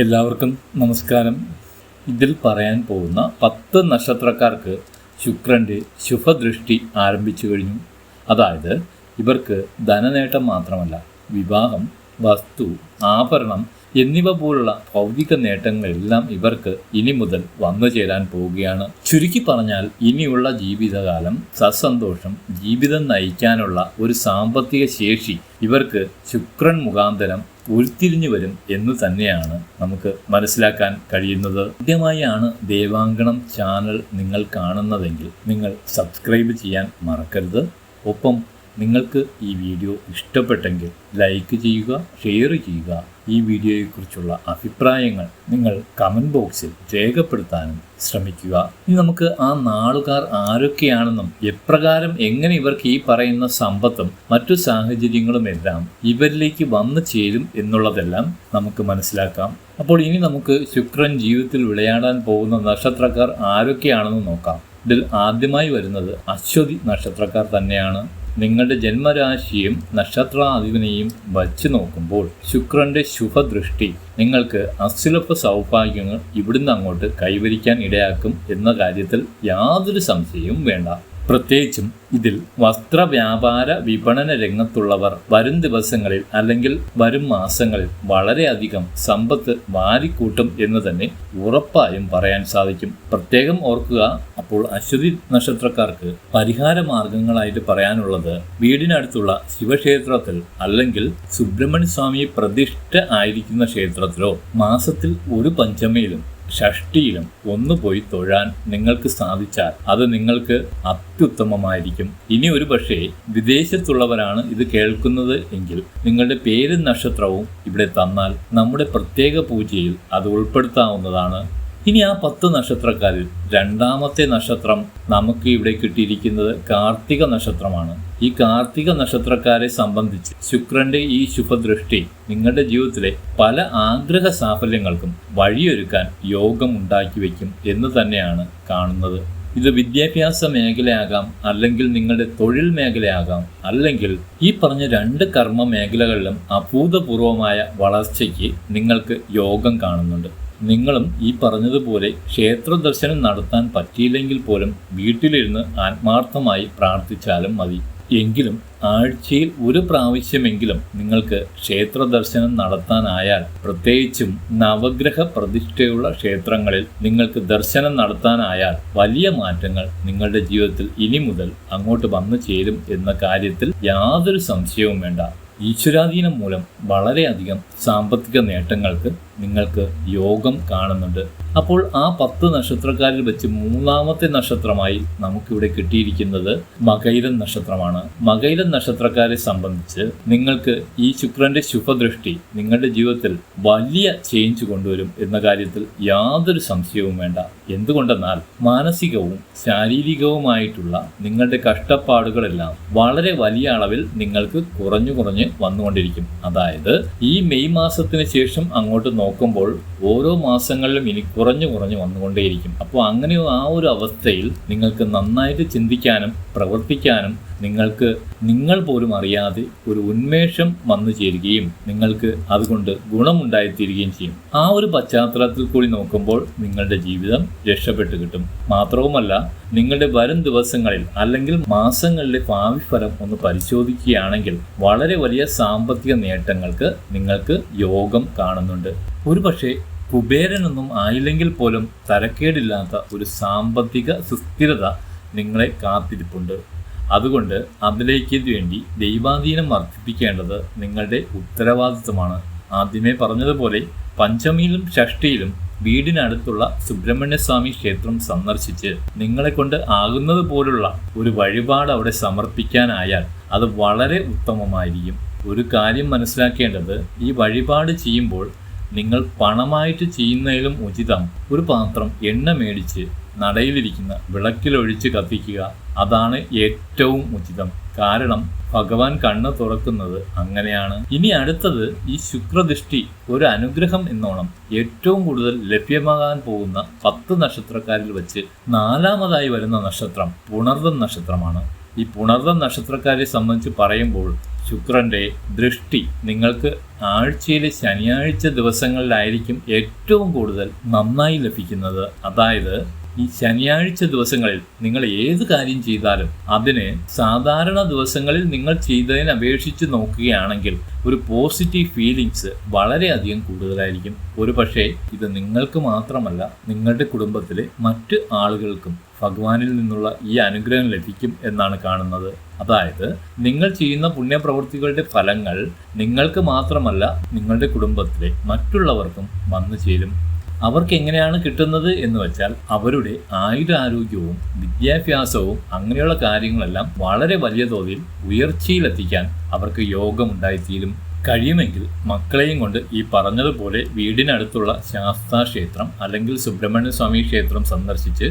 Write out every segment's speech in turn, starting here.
എല്ലാവർക്കും നമസ്കാരം. ഇതിൽ പറയാൻ പോകുന്ന പത്ത് നക്ഷത്രക്കാർക്ക് ശുക്രന്റെ ശുഭദൃഷ്ടി ആരംഭിച്ചു കഴിഞ്ഞു. അതായത് ഇവർക്ക് ധനനേട്ടം മാത്രമല്ല വിവാഹം വസ്തു ആഭരണം എന്നിവ പോലുള്ള ഭൗതിക നേട്ടങ്ങളെല്ലാം ഇവർക്ക് ഇനി മുതൽ വന്നു ചേരാൻ പോവുകയാണ്. ചുരുക്കി പറഞ്ഞാൽ ഇനിയുള്ള ജീവിതകാലം സസന്തോഷം ജീവിതം നയിക്കാനുള്ള ഒരു സാമ്പത്തിക ശേഷി ഇവർക്ക് ശുക്രൻ മുഖാന്തരം ഉരുത്തിരിഞ്ഞു വരും എന്ന് തന്നെയാണ് നമുക്ക് മനസ്സിലാക്കാൻ കഴിയുന്നത്. ആദ്യമായാണ് ദേവാങ്കണം ചാനൽ നിങ്ങൾ കാണുന്നതെങ്കിൽ നിങ്ങൾ സബ്സ്ക്രൈബ് ചെയ്യാൻ മറക്കരുത്. ഒപ്പം നിങ്ങൾക്ക് ഈ വീഡിയോ ഇഷ്ടപ്പെട്ടെങ്കിൽ ലൈക്ക് ചെയ്യുക ഷെയർ ചെയ്യുക ഈ വീഡിയോയെക്കുറിച്ചുള്ള അഭിപ്രായങ്ങൾ നിങ്ങൾ കമന്റ് ബോക്സിൽ രേഖപ്പെടുത്താനും ശ്രമിക്കുക. ഇനി നമുക്ക് ആ നാളുകാർ ആരൊക്കെയാണെന്നും എപ്രകാരം എങ്ങനെ ഇവർക്ക് ഈ പറയുന്ന സമ്പത്തും മറ്റു സാഹചര്യങ്ങളും എല്ലാം ഇവരിലേക്ക് വന്നു ചേരും എന്നുള്ളതെല്ലാം നമുക്ക് മനസ്സിലാക്കാം. അപ്പോൾ ഇനി നമുക്ക് ശുക്രൻ ജീവിതത്തിൽ വിളയാടാൻ പോകുന്ന നക്ഷത്രക്കാർ ആരൊക്കെയാണെന്ന് നോക്കാം. ഇതിൽ ആദ്യമായി വരുന്നത് അശ്വതി നക്ഷത്രക്കാർ തന്നെയാണ്. നിങ്ങളുടെ ജന്മരാശിയും നക്ഷത്രാധിപനെയും വച്ച് നോക്കുമ്പോൾ ശുക്രന്റെ ശുഭദൃഷ്ടി നിങ്ങൾക്ക് അസുലഭ സൗഭാഗ്യങ്ങൾ ഇവിടുന്ന് അങ്ങോട്ട് കൈവരിക്കാൻ ഇടയാക്കും എന്ന കാര്യത്തിൽ യാതൊരു സംശയവും വേണ്ട. പ്രത്യേകിച്ചും ഇതിൽ വസ്ത്രവ്യാപാര വിപണന രംഗത്തുള്ളവർ വരും ദിവസങ്ങളിൽ അല്ലെങ്കിൽ വരും മാസങ്ങളിൽ വളരെയധികം സമ്പത്ത് വാരിക്കൂട്ടും എന്ന് തന്നെ ഉറപ്പായും പറയാൻ സാധിക്കും. പ്രത്യേകം ഓർക്കുക അപ്പോൾ അശ്വതി നക്ഷത്രക്കാർക്ക് പരിഹാര മാർഗങ്ങളായിട്ട് പറയാനുള്ളത് വീടിനടുത്തുള്ള ശിവക്ഷേത്രത്തിൽ അല്ലെങ്കിൽ സുബ്രഹ്മണ്യ സ്വാമി പ്രതിഷ്ഠ ആയിരിക്കുന്ന ക്ഷേത്രത്തിലോ മാസത്തിൽ ഒരു പഞ്ചമിയിലും ഷഷ്ടിയിലും ഒന്ന് പോയി തൊഴാൻ നിങ്ങൾക്ക് സാധിച്ചാൽ അത് നിങ്ങൾക്ക് അത്യുത്തമമായിരിക്കും. ഇനി ഒരു പക്ഷേ വിദേശത്തുള്ളവരാണ് ഇത് കേൾക്കുന്നത് എങ്കിൽ നിങ്ങളുടെ പേരും നക്ഷത്രവും ഇവിടെ തന്നാൽ നമ്മുടെ പ്രത്യേക പൂജയിൽ അത് ഉൾപ്പെടുത്താവുന്നതാണ് ഇനി ആ പത്ത് നക്ഷത്രക്കാരിൽ രണ്ടാമത്തെ നക്ഷത്രം നമുക്ക് ഇവിടെ കിട്ടിയിരിക്കുന്നത് കാർത്തിക നക്ഷത്രമാണ്. ഈ കാർത്തിക നക്ഷത്രക്കാരെ സംബന്ധിച്ച് ശുക്രന്റെ ഈ ശുഭദൃഷ്ടി നിങ്ങളുടെ ജീവിതത്തിലെ പല ആഗ്രഹ സാഫല്യങ്ങൾക്കും വഴിയൊരുക്കാൻ യോഗം ഉണ്ടാക്കി വയ്ക്കും എന്ന് തന്നെയാണ് കാണുന്നത്. ഇത് വിദ്യാഭ്യാസ മേഖലയാകാം അല്ലെങ്കിൽ നിങ്ങളുടെ തൊഴിൽ മേഖലയാകാം അല്ലെങ്കിൽ ഈ പറഞ്ഞ രണ്ട് കർമ്മ മേഖലകളിലും അഭൂതപൂർവമായ വളർച്ചയ്ക്ക് നിങ്ങൾക്ക് യോഗം കാണുന്നുണ്ട്. നിങ്ങളും ഈ പറഞ്ഞതുപോലെ ക്ഷേത്ര ദർശനം നടത്താൻ പറ്റിയില്ലെങ്കിൽ പോലും വീട്ടിലിരുന്ന് ആത്മാർത്ഥമായി പ്രാർത്ഥിച്ചാലും മതി. എങ്കിലും ആഴ്ചയിൽ ഒരു പ്രാവശ്യമെങ്കിലും നിങ്ങൾക്ക് ക്ഷേത്ര ദർശനം നടത്താനായാൽ പ്രത്യേകിച്ചും നവഗ്രഹ പ്രതിഷ്ഠയുള്ള ക്ഷേത്രങ്ങളിൽ നിങ്ങൾക്ക് ദർശനം നടത്താനായാൽ വലിയ മാറ്റങ്ങൾ നിങ്ങളുടെ ജീവിതത്തിൽ ഇനി മുതൽ അങ്ങോട്ട് വന്നു ചേരും എന്ന കാര്യത്തിൽ യാതൊരു സംശയവും വേണ്ട. ഈശ്വരാധീനം മൂലം വളരെയധികം സാമ്പത്തിക നേട്ടങ്ങൾക്ക് നിങ്ങൾക്ക് യോഗം കാണുന്നുണ്ട്. അപ്പോൾ ആ പത്ത് നക്ഷത്രക്കാരിൽ വെച്ച് മൂന്നാമത്തെ നക്ഷത്രമായി നമുക്കിവിടെ കിട്ടിയിരിക്കുന്നത് മകൈരൻ നക്ഷത്രമാണ്. മകൈരൻ നക്ഷത്രക്കാരെ സംബന്ധിച്ച് നിങ്ങൾക്ക് ഈ ശുക്രന്റെ ശുഭദൃഷ്ടി നിങ്ങളുടെ ജീവിതത്തിൽ വലിയ ചേഞ്ച് കൊണ്ടുവരും എന്ന കാര്യത്തിൽ യാതൊരു സംശയവും വേണ്ട. എന്തുകൊണ്ടെന്നാൽ മാനസികവും ശാരീരികവുമായിട്ടുള്ള നിങ്ങളുടെ കഷ്ടപ്പാടുകളെല്ലാം വളരെ വലിയ അളവിൽ നിങ്ങൾക്ക് കുറഞ്ഞു കുറഞ്ഞ് വന്നുകൊണ്ടിരിക്കും. അതായത് ഈ മെയ് മാസത്തിന് ശേഷം അങ്ങോട്ട് നോക്കുമ്പോൾ ഓരോ മാസങ്ങളിലും ഇനി കുറഞ്ഞു കുറഞ്ഞു വന്നുകൊണ്ടേയിരിക്കും. അപ്പോൾ അങ്ങനെ ആ ഒരു അവസ്ഥയിൽ നിങ്ങൾക്ക് നന്നായിട്ട് ചിന്തിക്കാനും പ്രവർത്തിക്കാനും നിങ്ങൾക്ക് നിങ്ങൾ പോലും അറിയാതെ ഒരു ഉന്മേഷം വന്നു ചേരുകയും നിങ്ങൾക്ക് അതുകൊണ്ട് ഗുണമുണ്ടായിത്തീരുകയും ചെയ്യും. ആ ഒരു പശ്ചാത്തലത്തിൽ കൂടി നോക്കുമ്പോൾ നിങ്ങളുടെ ജീവിതം രക്ഷപ്പെട്ടു കിട്ടും. മാത്രവുമല്ല നിങ്ങളുടെ വരും ദിവസങ്ങളിൽ അല്ലെങ്കിൽ മാസങ്ങളിലെ ഭാവി ഫലം ഒന്ന് പരിശോധിക്കുകയാണെങ്കിൽ വളരെ വലിയ സാമ്പത്തിക നേട്ടങ്ങൾക്ക് നിങ്ങൾക്ക് യോഗം കാണുന്നുണ്ട്. ഒരുപക്ഷെ കുബേരനൊന്നും ആയില്ലെങ്കിൽ പോലും തരക്കേടില്ലാത്ത ഒരു സാമ്പത്തിക സുസ്ഥിരത നിങ്ങളെ കാത്തിരിപ്പുണ്ട്. അതുകൊണ്ട് അതിലേക്ക് വേണ്ടി ദൈവാധീനം വർദ്ധിപ്പിക്കേണ്ടത് നിങ്ങളുടെ ഉത്തരവാദിത്വമാണ്. ആദ്യമേ പറഞ്ഞതുപോലെ പഞ്ചമിയിലും ഷഷ്ടിയിലും വീടിനടുത്തുള്ള സുബ്രഹ്മണ്യസ്വാമി ക്ഷേത്രം സന്ദർശിച്ച് നിങ്ങളെക്കൊണ്ട് ആകുന്നത് പോലുള്ള ഒരു വഴിപാട് അവിടെ സമർപ്പിക്കാനായാൽ അത് വളരെ ഉത്തമമായിരിക്കും. ഒരു കാര്യം മനസ്സിലാക്കേണ്ടത് ഈ വഴിപാട് ചെയ്യുമ്പോൾ നിങ്ങൾ പണമായിട്ട് ചെയ്യുന്നതിലും ഉചിതം. ഒരു പാത്രം എണ്ണ മേടിച്ച് നടയിലിരിക്കുന്ന വിളക്കിലൊഴിച്ച് കത്തിക്കുക അതാണ് ഏറ്റവും ഉചിതം. കാരണം ഭഗവാൻ കണ്ണ് തുറക്കുന്നത് അങ്ങനെയാണ്. ഇനി അടുത്തത് ഈ ശുക്രദൃഷ്ടി ഒരു അനുഗ്രഹം എന്നോണം. ഏറ്റവും കൂടുതൽ ലഭ്യമാകാൻ പോകുന്ന പത്ത് നക്ഷത്രക്കാരിൽ വെച്ച് നാലാമതായി വരുന്ന നക്ഷത്രം പുണർദം നക്ഷത്രമാണ്. ഈ പുണർദം നക്ഷത്രക്കാരെ സംബന്ധിച്ച് പറയുമ്പോൾ ശുക്രന്റെ ദൃഷ്ടി നിങ്ങൾക്ക് ആഴ്ചയിലെ ശനിയാഴ്ച ദിവസങ്ങളിലായിരിക്കും ഏറ്റവും കൂടുതൽ നന്നായി ലഭിക്കുന്നത്. അതായത് ഈ ശനിയാഴ്ച ദിവസങ്ങളിൽ നിങ്ങൾ ഏത് കാര്യം ചെയ്താലും അതിന് സാധാരണ ദിവസങ്ങളിൽ നിങ്ങൾ ചെയ്തതിനെ അപേക്ഷിച്ച് നോക്കുകയാണെങ്കിൽ ഒരു പോസിറ്റീവ് ഫീലിങ്സ് വളരെയധികം കൂടുതലായിരിക്കും. ഒരു പക്ഷേ ഇത് നിങ്ങൾക്ക് മാത്രമല്ല നിങ്ങളുടെ കുടുംബത്തിലെ മറ്റ് ആളുകൾക്കും ഭഗവാനിൽ നിന്നുള്ള ഈ അനുഗ്രഹം ലഭിക്കും എന്നാണ് കാണുന്നത്. അതായത് നിങ്ങൾ ചെയ്യുന്ന പുണ്യപ്രവൃത്തികളുടെ ഫലങ്ങൾ നിങ്ങൾക്ക് മാത്രമല്ല നിങ്ങളുടെ കുടുംബത്തിലെ മറ്റുള്ളവർക്കും വന്നു ചേരും. അവർക്ക് എങ്ങനെയാണ് കിട്ടുന്നത് എന്ന് വെച്ചാൽ അവരുടെ ആയുരാരോഗ്യവും വിദ്യാഭ്യാസവും അങ്ങനെയുള്ള കാര്യങ്ങളെല്ലാം വളരെ വലിയ തോതിൽ ഉയർച്ചയിലെത്തിക്കാൻ അവർക്ക് യോഗമുണ്ടായിത്തീരും. കഴിയുമെങ്കിൽ മക്കളെയും കൊണ്ട് ഈ പറഞ്ഞതുപോലെ വീടിനടുത്തുള്ള ശാസ്താ ക്ഷേത്രം അല്ലെങ്കിൽ സുബ്രഹ്മണ്യ സ്വാമി ക്ഷേത്രം സന്ദർശിച്ച്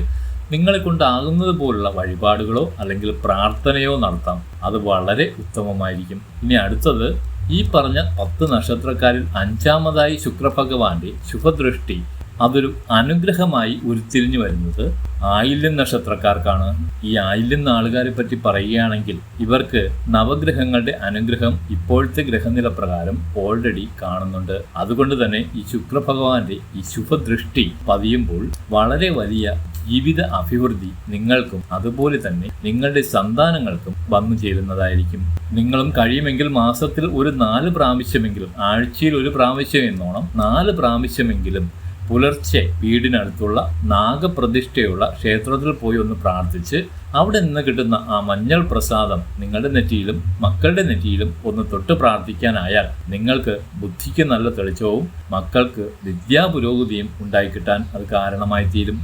നിങ്ങളെ കൊണ്ടാകുന്നത് പോലുള്ള വഴിപാടുകളോ അല്ലെങ്കിൽ പ്രാർത്ഥനയോ നടത്താം. അത് വളരെ ഉത്തമമായിരിക്കും. ഇനി അടുത്തത് ഈ പറഞ്ഞ പത്ത് നക്ഷത്രക്കാരിൽ അഞ്ചാമതായി ശുക്രഭഗവാന്റെ ശുഭദൃഷ്ടി അതൊരു അനുഗ്രഹമായി ഉരുത്തിരിഞ്ഞു വരുന്നത് ആയില്യം നക്ഷത്രക്കാർക്കാണ്. ഈ ആയില്യം നാളുകാരെ പറ്റി പറയുകയാണെങ്കിൽ ഇവർക്ക് നവഗ്രഹങ്ങളുടെ അനുഗ്രഹം ഇപ്പോഴത്തെ ഗ്രഹനില പ്രകാരം ഓൾറെഡി കാണുന്നുണ്ട്. അതുകൊണ്ട് തന്നെ ഈ ശുക്രഭഗവാന്റെ ഈ ശുഭദൃഷ്ടി പതിയുമ്പോൾ വളരെ വലിയ ജീവിത അഭിവൃദ്ധി നിങ്ങൾക്കും അതുപോലെ തന്നെ നിങ്ങളുടെ സന്താനങ്ങൾക്കും വന്നു ചേരുന്നതായിരിക്കും. നിങ്ങളും കഴിയുമെങ്കിൽ മാസത്തിൽ ഒരു നാല് പ്രാവശ്യമെങ്കിലും ആഴ്ചയിൽ ഒരു പ്രാവശ്യം എന്നോണം നാല് പ്രാവശ്യമെങ്കിലും പുലർച്ചെ വീടിനടുത്തുള്ള നാഗപ്രതിഷ്ഠയുള്ള ക്ഷേത്രത്തിൽ പോയി ഒന്ന് പ്രാർത്ഥിച്ച് അവിടെ നിന്ന് കിട്ടുന്ന ആ മഞ്ഞൾ പ്രസാദം നിങ്ങളുടെ നെറ്റിയിലും മക്കളുടെ നെറ്റിയിലും ഒന്ന് തൊട്ട് പ്രാർത്ഥിക്കാനായാൽ നിങ്ങൾക്ക് ബുദ്ധിക്ക് നല്ല തെളിച്ചവും മക്കൾക്ക് വിദ്യാപുരോഗതിയും ഉണ്ടായിക്കിട്ടാൻ അത് കാരണമായി തീരും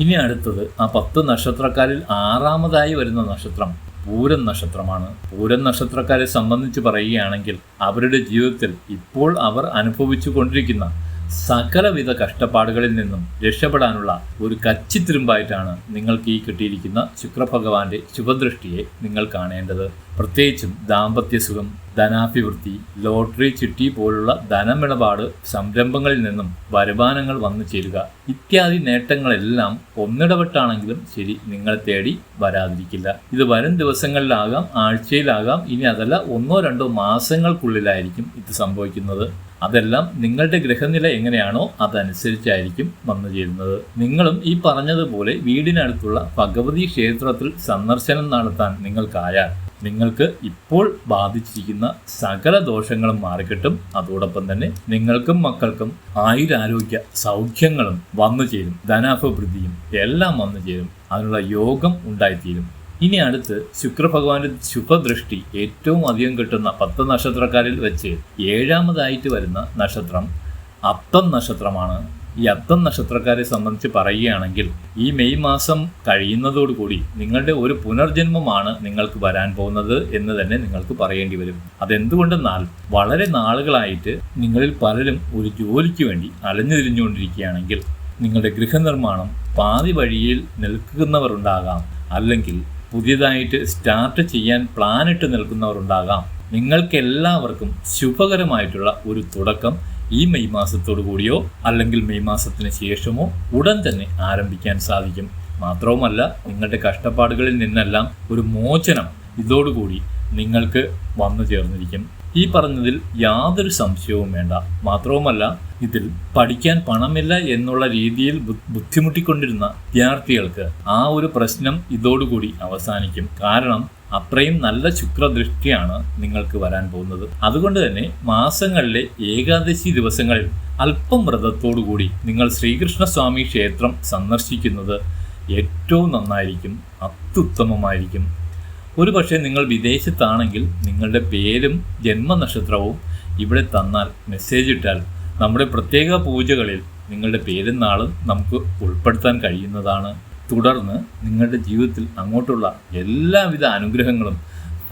ഇനി അടുത്തത് ആ പത്ത് നക്ഷത്രക്കാരിൽ ആറാമതായി വരുന്ന നക്ഷത്രം പൂരം നക്ഷത്രമാണ്. പൂരം നക്ഷത്രക്കാരെ സംബന്ധിച്ച് പറയുകയാണെങ്കിൽ അവരുടെ ജീവിതത്തിൽ ഇപ്പോൾ അവർ അനുഭവിച്ചു കൊണ്ടിരിക്കുന്ന സകലവിധ കഷ്ടപ്പാടുകളിൽ നിന്നും രക്ഷപ്പെടാനുള്ള ഒരു കച്ചിത്തിരുമ്പായിട്ടാണ് നിങ്ങൾക്ക് ഈ കിട്ടിയിരിക്കുന്ന ശുക്രഭഗവാന്റെ ശുഭദൃഷ്ടിയെ നിങ്ങൾ കാണേണ്ടത്. പ്രത്യേകിച്ചും ദാമ്പത്യസുഖം ധനാഭിവൃദ്ധി ലോട്ടറി ചിട്ടി പോലുള്ള ധനമിടപാട് സംരംഭങ്ങളിൽ നിന്നും വരുമാനങ്ങൾ വന്നു ചേരുക. ഇത്യാദി നേട്ടങ്ങളെല്ലാം ഒന്നിടപെട്ടാണെങ്കിലും ശരി നിങ്ങളെ തേടി വരാതിരിക്കില്ല. ഇത് വരും ദിവസങ്ങളിലാകാം ആഴ്ചയിലാകാം ഇനി അതല്ല ഒന്നോ രണ്ടോ മാസങ്ങൾക്കുള്ളിലായിരിക്കും ഇത് സംഭവിക്കുന്നത്. അതെല്ലാം നിങ്ങളുടെ ഗ്രഹനില എങ്ങനെയാണോ അതനുസരിച്ചായിരിക്കും വന്നു ചേരുന്നത്. നിങ്ങളും ഈ പറഞ്ഞതുപോലെ വീടിനടുത്തുള്ള ഭഗവതി ക്ഷേത്രത്തിൽ സന്ദർശനം നടത്താൻ നിങ്ങൾക്കായാൽ നിങ്ങൾക്ക് ഇപ്പോൾ ബാധിച്ചിരിക്കുന്ന സകല ദോഷങ്ങളും മാറിക്കിട്ടും. അതോടൊപ്പം തന്നെ നിങ്ങൾക്കും മക്കൾക്കും ആയുരാരോഗ്യ സൗഖ്യങ്ങളും വന്നു ചേരും. ധനാഭിവൃദ്ധിയും എല്ലാം വന്നു ചേരും. അതിനുള്ള യോഗം ഉണ്ടായിത്തീരും. ഇനി അടുത്ത് ശുക്രഭഗവാന്റെ ശുഭദൃഷ്ടി ഏറ്റവും അധികം കിട്ടുന്ന പത്ത് നക്ഷത്രക്കാരിൽ വെച്ച് ഏഴാമതായിട്ട് വരുന്ന നക്ഷത്രം അത്തം നക്ഷത്രമാണ്. ഈ അത്തം നക്ഷത്രക്കാരെ സംബന്ധിച്ച് പറയുകയാണെങ്കിൽ ഈ മെയ് മാസം കഴിയുന്നതോടുകൂടി നിങ്ങളുടെ ഒരു പുനർജന്മമാണ് നിങ്ങൾക്ക് വരാൻ പോകുന്നത് എന്ന് തന്നെ നിങ്ങൾക്ക് പറയേണ്ടി വരും. അതെന്തുകൊണ്ടെന്നാൽ വളരെ നാളുകളായിട്ട് നിങ്ങളിൽ പലരും ഒരു ജോലിക്ക് വേണ്ടി അലഞ്ഞു തിരിഞ്ഞുകൊണ്ടിരിക്കുകയാണെങ്കിൽ നിങ്ങളുടെ ഗൃഹനിർമ്മാണം പാതി വഴിയിൽ നിൽക്കുന്നവരുണ്ടാകാം. അല്ലെങ്കിൽ പുതിയതായിട്ട് സ്റ്റാർട്ട് ചെയ്യാൻ പ്ലാനിട്ട് നിൽക്കുന്നവരുണ്ടാകാം. നിങ്ങൾക്കെല്ലാവർക്കും ശുഭകരമായിട്ടുള്ള ഒരു തുടക്കം ഈ മെയ് മാസത്തോടു കൂടിയോ അല്ലെങ്കിൽ മെയ് മാസത്തിന് ശേഷമോ ഉടൻ തന്നെ ആരംഭിക്കാൻ സാധിക്കും. മാത്രവുമല്ല നിങ്ങളുടെ കഷ്ടപ്പാടുകളിൽ നിന്നെല്ലാം ഒരു മോചനം ഇതോടുകൂടി നിങ്ങൾക്ക് വന്നു ചേർന്നിരിക്കും. ഈ പറഞ്ഞതിൽ യാതൊരു സംശയവും വേണ്ട. മാത്രവുമല്ല ഇതിൽ പഠിക്കാൻ പണമില്ല എന്നുള്ള രീതിയിൽ ബുദ്ധിമുട്ടിക്കൊണ്ടിരുന്ന വിദ്യാർത്ഥികൾക്ക് ആ ഒരു പ്രശ്നം ഇതോടുകൂടി അവസാനിക്കും. കാരണം അത്രയും നല്ല ശുക്രദൃഷ്ടിയാണ് നിങ്ങൾക്ക് വരാൻ പോകുന്നത്. അതുകൊണ്ട് തന്നെ മാസങ്ങളിലെ ഏകാദശി ദിവസങ്ങളിൽ അല്പം വ്രതത്തോടുകൂടി നിങ്ങൾ ശ്രീകൃഷ്ണസ്വാമി ക്ഷേത്രം സന്ദർശിക്കുന്നത് ഏറ്റവും നന്നായിരിക്കും അത്യുത്തമമായിരിക്കും. ഒരു പക്ഷേ നിങ്ങൾ വിദേശത്താണെങ്കിൽ നിങ്ങളുടെ പേരും ജന്മനക്ഷത്രവും ഇവിടെ തന്നാൽ മെസ്സേജ് ഇട്ടാൽ നമ്മുടെ പ്രത്യേക പൂജകളിൽ നിങ്ങളുടെ പേരും നാളും നമുക്ക് ഉൾപ്പെടുത്താൻ കഴിയുന്നതാണ്. തുടർന്ന് നിങ്ങളുടെ ജീവിതത്തിൽ അങ്ങോട്ടുള്ള എല്ലാവിധ അനുഗ്രഹങ്ങളും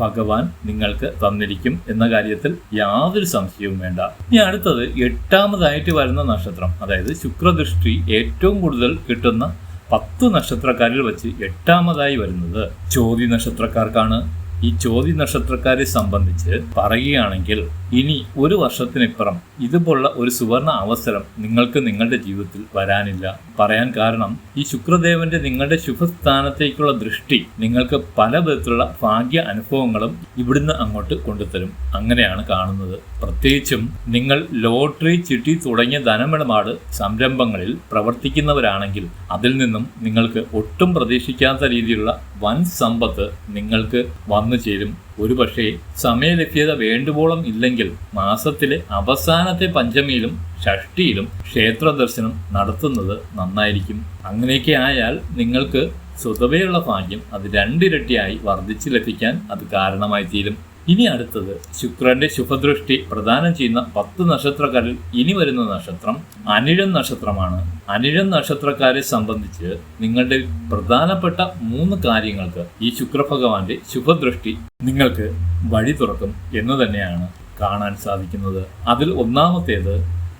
ഭഗവാൻ നിങ്ങൾക്ക് തന്നിരിക്കും എന്ന കാര്യത്തിൽ യാതൊരു സംശയവും വേണ്ട. ഇനി അടുത്തത് എട്ടാമതായിട്ട് വരുന്ന നക്ഷത്രം അതായത് ശുക്രദൃഷ്ടി ഏറ്റവും കൂടുതൽ കിട്ടുന്ന പത്ത് നക്ഷത്രക്കാരിൽ വെച്ച് എട്ടാമതായി വരുന്നത് ചോതി നക്ഷത്രക്കാർക്കാണ്. ഈ ചോതി നക്ഷത്രക്കാരെ സംബന്ധിച്ച് പറയുകയാണെങ്കിൽ ഇനി ഒരു വർഷത്തിനിപ്പുറം ഇതുപോലുള്ള ഒരു സുവർണ അവസരം നിങ്ങൾക്ക് നിങ്ങളുടെ ജീവിതത്തിൽ വരാനില്ല. പറയാൻ കാരണം ഈ ശുക്രദേവന്റെ നിങ്ങളുടെ ശുഭസ്ഥാനത്തേക്കുള്ള ദൃഷ്ടി നിങ്ങൾക്ക് പല വിധത്തിലുള്ള ഭാഗ്യ അനുഭവങ്ങളും ഇവിടുന്ന് അങ്ങോട്ട് കൊണ്ടുതരും. അങ്ങനെയാണ് കാണുന്നത്. പ്രത്യേകിച്ചും നിങ്ങൾ ലോട്ടറി ചിട്ടി തുടങ്ങിയ ധനമിടപാട് സംരംഭങ്ങളിൽ പ്രവർത്തിക്കുന്നവരാണെങ്കിൽ അതിൽ നിന്നും നിങ്ങൾക്ക് ഒട്ടും പ്രതീക്ഷിക്കാത്ത രീതിയിലുള്ള വൻ സമ്പത്ത് നിങ്ങൾക്ക് വന്നു ചേരും. ഒരുപക്ഷെ സമയലഭ്യത വേണ്ടുവോളം ഇല്ലെങ്കിൽ മാസത്തിലെ അവസാനത്തെ പഞ്ചമിയിലും ഷഷ്ടിയിലും ക്ഷേത്ര ദർശനം നടത്തുന്നത് നന്നായിരിക്കും. അങ്ങനെയൊക്കെ ആയാൽ നിങ്ങൾക്ക് സ്വതവേയുള്ള ഭാഗ്യം അത് രണ്ടിരട്ടിയായി വർദ്ധിച്ചു ലഭിക്കാൻ അത് കാരണമായി തീരും ഇനി അടുത്തത് ശുക്രന്റെ ശുഭദൃഷ്ടി പ്രദാനം ചെയ്യുന്ന പത്ത് നക്ഷത്രക്കാരിൽ ഇനി വരുന്ന നക്ഷത്രം അനിഴം നക്ഷത്രമാണ്. അനിഴം നക്ഷത്രക്കാരെ സംബന്ധിച്ച് നിങ്ങളുടെ പ്രധാനപ്പെട്ട മൂന്ന് കാര്യങ്ങൾക്ക് ഈ ശുക്രഭഗവാന്റെ ശുഭദൃഷ്ടി നിങ്ങൾക്ക് വഴി തുറക്കും എന്ന് തന്നെയാണ് കാണാൻ സാധിക്കുന്നത്. അതിൽ ഒന്നാമത്തേത്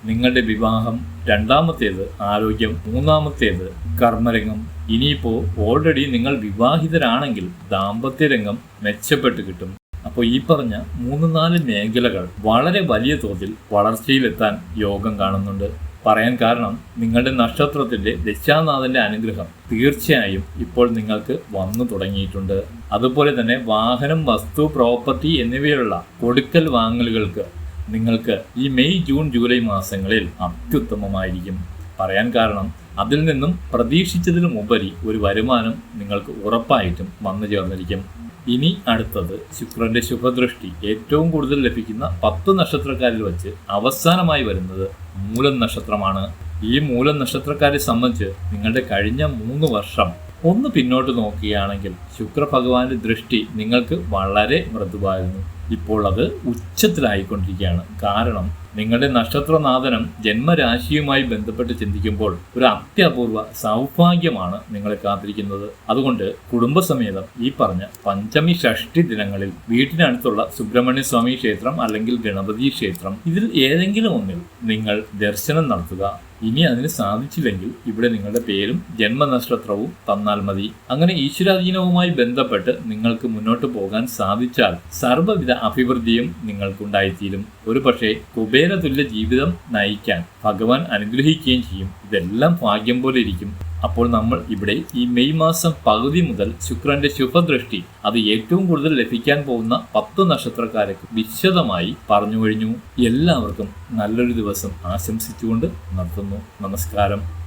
നിങ്ങളുടെ വിവാഹം രണ്ടാമത്തേത് ആരോഗ്യം മൂന്നാമത്തേത് കർമ്മരംഗം. ഇനിയിപ്പോൾ ഓൾറെഡി നിങ്ങൾ വിവാഹിതരാണെങ്കിൽ ദാമ്പത്യരംഗം മെച്ചപ്പെട്ട് കിട്ടും. അപ്പോൾ ഈ പറഞ്ഞ മൂന്ന് നാല് മേഖലകൾ വളരെ വലിയ തോതിൽ വളർച്ചയിലെത്താൻ യോഗം കാണുന്നുണ്ട്. പറയാൻ കാരണം നിങ്ങളുടെ നക്ഷത്രത്തിന്റെ ദശാനാഥന്റെ അനുഗ്രഹം തീർച്ചയായും ഇപ്പോൾ നിങ്ങൾക്ക് വന്നു തുടങ്ങിയിട്ടുണ്ട്. അതുപോലെ തന്നെ വാഹനം വസ്തു പ്രോപ്പർട്ടി എന്നിവയുള്ള കൊടുക്കൽ വാങ്ങലുകൾക്ക് നിങ്ങൾക്ക് ഈ മെയ് ജൂൺ ജൂലൈ മാസങ്ങളിൽ അത്യുത്തമമായിരിക്കും. പറയാൻ കാരണം അതിൽ നിന്നും പ്രതീക്ഷിച്ചതിലും ഉപരി ഒരു വരുമാനം നിങ്ങൾക്ക് ഉറപ്പായിട്ടും വന്നു ചേർന്നിരിക്കും. ഇനി അടുത്തത് ശുക്രന്റെ ശുഭദൃഷ്ടി. ഏറ്റവും കൂടുതൽ ലഭിക്കുന്ന പത്ത് നക്ഷത്രക്കാരിൽ വച്ച് അവസാനമായി വരുന്നത് മൂലം നക്ഷത്രമാണ്. ഈ മൂലം നക്ഷത്രക്കാരെ സംബന്ധിച്ച് നിങ്ങളുടെ കഴിഞ്ഞ മൂന്ന് വർഷം ഒന്ന് പിന്നോട്ട് നോക്കുകയാണെങ്കിൽ ശുക്ര ഭഗവാന്റെ ദൃഷ്ടി നിങ്ങൾക്ക് വളരെ മൃദുവായിരുന്നു. ഇപ്പോൾ അത് ഉച്ചത്തിലായിക്കൊണ്ടിരിക്കുകയാണ്. കാരണം നിങ്ങളുടെ നക്ഷത്രനാഥനം ജന്മരാശിയുമായി ബന്ധപ്പെട്ട് ചിന്തിക്കുമ്പോൾ ഒരു അത്യപൂർവ സൗഭാഗ്യമാണ് നിങ്ങളെ കാത്തിരിക്കുന്നത്. അതുകൊണ്ട് കുടുംബസമേതം ഈ പറഞ്ഞ പഞ്ചമി ഷഷ്ടി ദിനങ്ങളിൽ വീട്ടിനടുത്തുള്ള സുബ്രഹ്മണ്യ സ്വാമി ക്ഷേത്രം അല്ലെങ്കിൽ ഗണപതി ക്ഷേത്രം ഇതിൽ ഏതെങ്കിലും ഒന്നിൽ നിങ്ങൾ ദർശനം നടത്തുക. ഇനി അതിന് സാധിച്ചില്ലെങ്കിൽ ഇവിടെ നിങ്ങളുടെ പേരും ജന്മനക്ഷത്രവും തന്നാൽ മതി. അങ്ങനെ ഈശ്വരാധീനവുമായി ബന്ധപ്പെട്ട് നിങ്ങൾക്ക് മുന്നോട്ട് പോകാൻ സാധിച്ചാൽ സർവവിധ അഭിവൃദ്ധിയും നിങ്ങൾക്കുണ്ടായിത്തീരും. ഒരു പക്ഷേ കുബേരതുല്യ ജീവിതം നയിക്കാൻ ഭഗവാൻ അനുഗ്രഹിക്കുകയും ചെയ്യും. ഇതെല്ലാം ഭാഗ്യം പോലെ ഇരിക്കും. അപ്പോൾ നമ്മൾ ഇവിടെ ഈ മെയ് മാസം പകുതി മുതൽ ശുക്രന്റെ ശുഭദൃഷ്ടി അത് ഏറ്റവും കൂടുതൽ ലഭിക്കാൻ പോകുന്ന പത്ത് നക്ഷത്രക്കാരക്ക് വിശദമായി പറഞ്ഞു കഴിഞ്ഞു. എല്ലാവർക്കും നല്ലൊരു ദിവസം ആശംസിച്ചുകൊണ്ട് നടത്തുന്നു നമസ്കാരം.